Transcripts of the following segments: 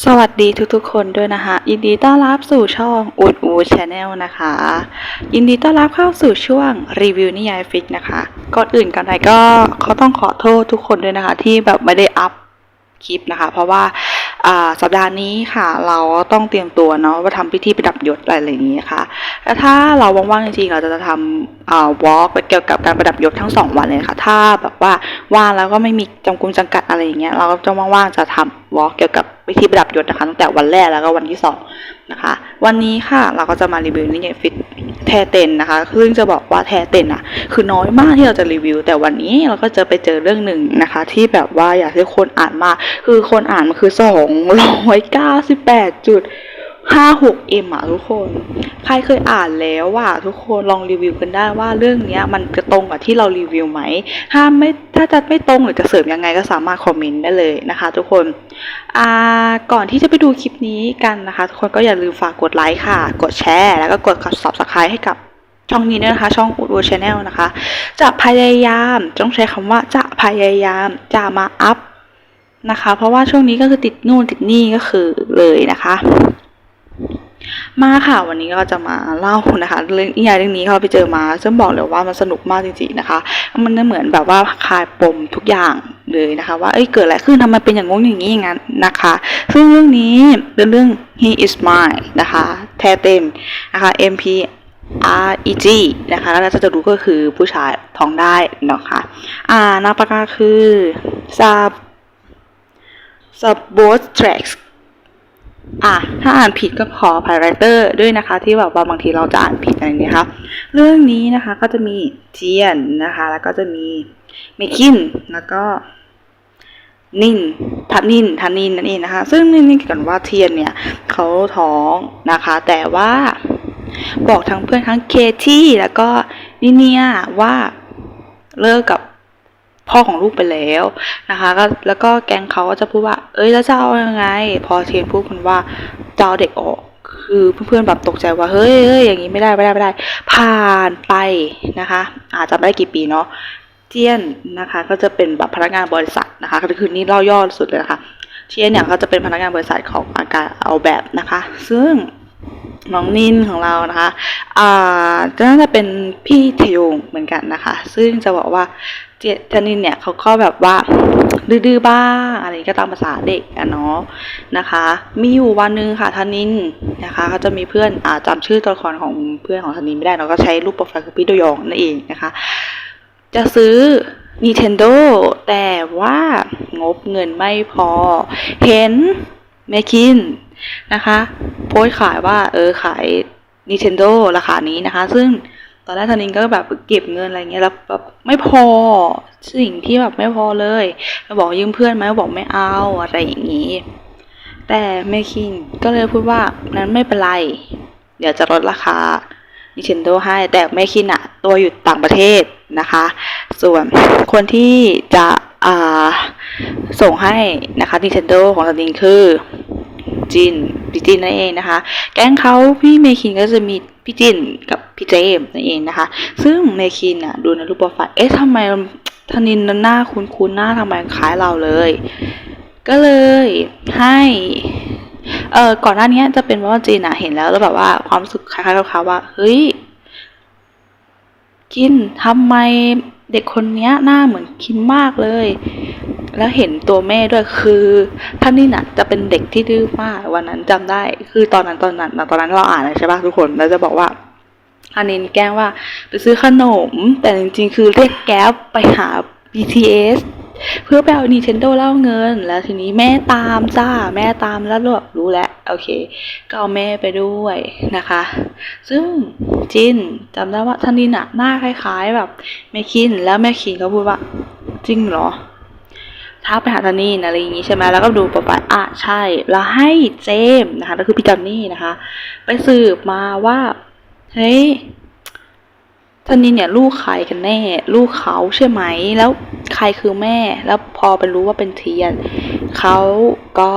สวัสดีทุกๆ คนด้วยนะคะ ยินดีต้อนรับสู่ช่องอูดอูชาแนลนะคะ ยินดีต้อนรับเข้าสู่ช่วงรีวิวนิยายฟิกนะคะก่อนอื่นกันใดก็เขาต้องขอโทษทุกคนด้วยนะคะ ที่แบบไม่ได้อัพคลิปนะคะ เพราะว่าสัปดาห์นี้ค่ะ เราต้องเตรียมตัวเนาะว่าทำพิธีประดับยศอะไรอย่างนี้ค่ะแล้วถ้าเราว่างๆจริงๆเราจะทำวอล์กเกี่ยวกับการประดับยศทั้งสองวันเลยค่ะ ถ้าแบบว่าว่างแล้วก็ไม่มีจำกุมจำกัดอะไรอย่างเงี้ยเราก็จะว่างๆจะทำวอล์กเกี่ยวกับ วิธีประดับยศนะคะตั้งแต่วันแรกแล้วก็วันที่สองนะคะ วันนี้ค่ะเราก็จะมารีวิวนิยายฟิตแทเต็นนะคะซึ่งจะบอกว่าแทเต็นอะคือน้อยมากที่เราจะรีวิว แต่วันนี้เราก็จะไปเจอเรื่องหนึ่งนะคะ ที่แบบว่าอยากให้คนอ่านมากคือคนอ่านมันคือสองร้อยเก้าสิบแปดจุด ห้าหกเอ็มอะทุกคน ใครเคยอ่านแล้วว่าทุกคนลองรีวิวกันได้ว่าเรื่องเนี้ยมันจะตรงกับที่เรารีวิวไหม ถ้าไม่ถ้าจะไม่ตรงหรือจะเสริมยังไงก็สามารถคอมเมนต์ได้เลยนะคะ ทุกคน อ่า ก่อนที่จะไปดูคลิปนี้กันนะคะ ทุกคนก็อย่าลืมฝากกดไลค์ค่ะ กดแชร์ แล้วก็กด subscribe ให้กับช่องนี้ด้วยนะคะ ช่องอูด c h ชแนลนะคะ จะพยายามต้องใช้คำว่าจะพยายามจะมาอัพนะคะ เพราะว่าช่วงนี้ก็คือติดนู่นติดนี่ก็คือเลยนะคะ มาค่ะวันนี้ก็จะมาเล่านะคะเรื่องนิยายเรื่องนี้เขาไปเจอมาซึ่งบอกเลยว่ามันสนุกมากจริงๆนะคะ มันเหมือนแบบว่าคลายปมทุกอย่างเลยนะคะว่าเอ้ยเกิดอะไรขึ้นทำไมเป็นอย่างงงอย่างนี้อย่างนั้นนะคะ ซึ่งเรื่องนี้เป็นเรื่อง he is mine นะคะแท้เต็มนะคะ MP R E G นะคะแล้วเราจะรู้ก็คือผู้ชายท้องได้นะคะอ่านามปากกาคือซา s a b o t t r a x อะถ้าอ่านผิดก็ขออภัยไรเตอร์ด้วยนะคะ ที่แบบว่าบางทีเราจะอ่านผิดอะไรอย่างเงี้ครับเรื่องนี้นะคะก็จะมีเจียนนะคะ แล้วก็จะมีเมคินแล้วก็นินทันนินทันนินนั่นเองนะคะ ซึ่งนี่นี่กันว่าเทียนเนี่ยเขาท้องนะคะ แต่ว่าบอกทั้งเพื่อนทั้งเคที่แล้วก็นิเนียว่าเลิกกับ พ่อของลูกไปแล้วนะคะก็แล้วก็แก๊งเขาก็จะพูดว่า เอ้ยแล้วจะเอายังไง พอเทียนพูดคนว่าจะเอาเด็กออกคือเพื่อนๆแบบตกใจว่าเฮ้ยเฮ้ยอย่างนี้ไม่ได้ไม่ได้ไม่ได้ ผ่านไปนะคะ อาจจะไม่ได้กี่ปีเนาะเทียนนะคะ ก็จะเป็นแบบพนักงานบริษัทนะคะก็คือนี่เล่าย่อสุดเลยนะคะเทียนเนี่ยเขาจะเป็นพนักงานบริษัทของอาการเอาแบบนะคะ ซึ่ง น้องนินของเรานะคะอ่าก็น่าจะเป็นพี่เทยงเหมือนกันนะคะ ซึ่งจะบอกว่าเจธนินเนี่ยเขาก็แบบว่าดื้อๆบ้างอะไรก็ตามภาษาเด็กอะเนาะนะคะ มีอยู่วันหนึงค่ะธนินนะคะเขาจะมีเพื่อนอ่าจำชื่อตัวละครของเพื่อนของธนินไม่ได้เราก็ใช้รูปโปรไฟล์คือพี่โดยองนั่นเองนะคะ จะซื้อ Nintendo แต่ว่างบเงินไม่พอ เห็นเมคินนะคะ โพสขายว่าเออขาย Nintendo ราคานี้นะคะ ซึ่งตอนแรกธนินก็แบบเก็บเงินอะไรเงี้ยแล้วแบบไม่พอสิ่งที่แบบไม่พอเลยบอกยืมเพื่อนไหมบอกไม่เอาอะไรอย่างนี้ แต่เมคินก็เลยพูดว่านั้นไม่เป็นไร เดี๋ยวจะลดราคา Nintendo ให้ แต่เมคินอะตัวอยู่ต่างประเทศนะคะ ส่วนคนที่จะอ่าส่งให้นะคะ Nintendo ของตันดินคือ จินพี่จินนั่นเองนะคะ แก๊งเขาพี่เมคินก็จะมีพี่จินกับพี่เจมส์นั่นเองนะคะ ซึ่งเมคินอะดูในรูปโปรไฟล์เอ๊ะทำไมธนินนั้นหน้าคุ้นๆหน้าทำไมคล้ายเราเลย ก็เลยให้เออก่อนหน้านี้จะเป็นว่าจีนอะเห็นแล้วแล้วแบบว่าความรู้สึกคล้ายๆกับเขาว่า เฮ้ย กินทำไมเด็กคนเนี้ยหน้าเหมือนคิมมากเลย แล้วเห็นตัวแม่ด้วยคือท่านนี่นะจะเป็นเด็กที่ดื้อมากวันนั้นจำได้ คือตอนนั้นตอนนั้นตอนนั้นเราอ่านใช่ปะทุกคนแล้วจะบอกว่าอันนี้แกล้งว่าไปซื้อขนม แต่จริงๆ คือเรียกแก๊ปไปหา BTS เพื่อไปเอา Nintendo เล่าเงิน แล้วทีนี้แม่ตามจ้า แม่ตามแล้วแบบรู้แล้ว โอเค ก็เอาแม่ไปด้วยนะคะ ซึ่งจินจำได้ว่าท่านนินอะหน้าคล้ายๆแบบแม่คิน แล้วแม่คินก็พูดว่า จริงเหรอ ท้าไปหาทานี่อะไรอย่างงี้ใช่ไหมแล้วก็ดูปรไฟล์อะใช่ แล้วให้เจมส์นะคะก็คือพี่จอนนี่นะคะ ไปสืบมาว่าเฮ้ยทานี่เนี่ยลูกใครกันแน่ ลูกเขาใช่ไหม แล้วใครคือแม่ แล้วพอไปรู้ว่าเป็นเทียนเขาก็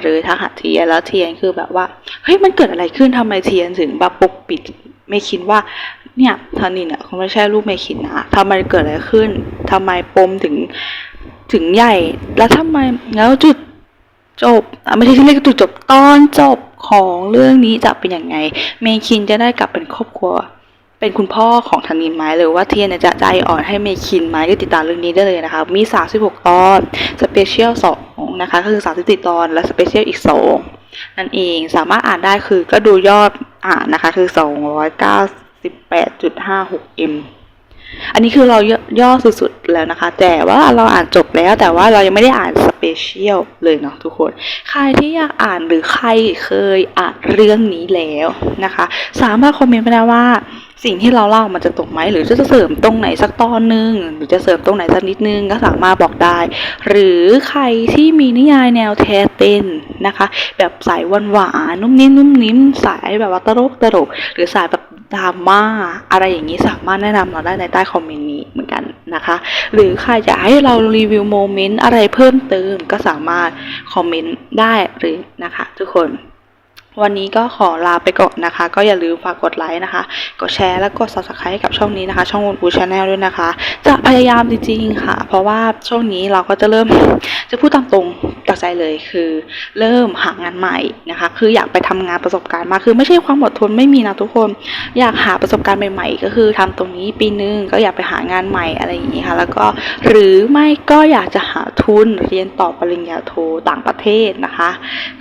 หรือทหาเทียนแล้วเทียนคือแบบว่าเฮ้ยมันเกิดอะไรขึ้นทำไมเทียนถึงแบบปกปิดไม่คิดว่าเนี่ยทานินเนี่ยเขาไม่ใช่ลูกเมคินนะทำไมเกิดอะไรขึ้นทำไมปมถึง ถึงใหญ่ แล้วทำไมแล้วจุดจบอะไม่ใช่ที่เรียกจุดจบตอนจบของเรื่องนี้จะเป็นยังไง เมคินจะได้กลับเป็นครอบครัว เป็นคุณพ่อของธนินไหมหรือว่าเทียนจะใจอ่อนให้เมคินไหมก็ติดตามเรื่องนี้ได้เลยนะคะ มี 36 ตอนสเปเชียล2นะคะก็คือ 34 ตอนและสเปเชียลอีก 2 นั่นเองสามารถอ่านได้คือก็ดูยอดอ่านนะคะคือ 298.56m อันนี้คือเราย่อยอสุดๆแล้วนะคะ แต่ว่าเราอ่านจบแล้วแต่ว่าเรายังไม่ได้อ่านสเปเชียลเลยเนาะทุกคน ใครที่อยากอ่านหรือใครเคยอ่านเรื่องนี้แล้วนะคะ สามารถคอมเมนต์ไปได้ว่าสิ่งที่เราเล่ามันจะตกไหมหรือจะเสริมตรงไหนสักตอนนึง หรือจะเสริมตรงไหนสักนิดนึงก็สามารถบอกได้ หรือใครที่มีนิยายแนวแทเต้นนะคะ แบบสายหวานหวานนุ่มนิ่มนุ่มนิ่มสายแบบว่าตลกตลกหรือสายแบบ ดราม่าอะไรอย่างนี้สามารถแนะนำเราได้ในใต้คอมเมนต์นี้เหมือนกันนะคะ หรือใครอยากให้เรารีวิวโมเมนต์อะไรเพิ่มเติมก็สามารถคอมเมนต์ได้หรือนะคะ ทุกคนวันนี้ก็ขอลาไปก่อนนะคะ ก็อย่าลืมฝากกดไลค์นะคะ กดแชร์และกด subscribe ให้กับช่องนี้นะคะ ช่องวนอูชาแนลด้วยนะคะ จะพยายามจริงๆค่ะ เพราะว่าช่วงนี้เราก็จะเริ่มจะพูดตามตรง ใจเลยคือ เริ่มหางานใหม่นะคะ คืออยากไปทำงานประสบการณ์มาคือไม่ใช่ความอดทนไม่มีนะทุกคน อยากหาประสบการณ์ใหม่ๆ ก็คือทำตรงนี้ปีนึงก็อยากไปหางานใหม่อะไรอย่างนี้ค่ะ แล้วก็หรือไม่ก็อยากจะหาทุนเรียนต่อปริญญาโทต่างประเทศนะคะ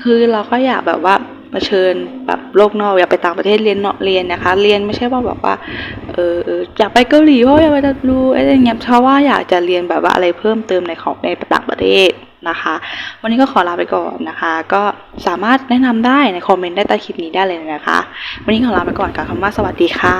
คือเราก็อยากแบบว่ามาเชิญแบบโลกนอกอยากไปต่างประเทศเรียนเนาะเรียนนะคะ เรียนไม่ใช่ว่าแบบว่าเอออยากไปเกาหลีเพราะอยากไปดูอะไรเงี้ยเพราะว่าอยากจะเรียนแบบว่าอะไรเพิ่มเติมในของในต่างประเทศ นะคะ วันนี้ก็ขอลาไปก่อนนะคะ ก็สามารถแนะนำได้ในคอมเมนต์ได้ใต้คลิปนี้ได้เลยนะคะ วันนี้ขอลาไปก่อนกับคำว่าสวัสดีค่ะ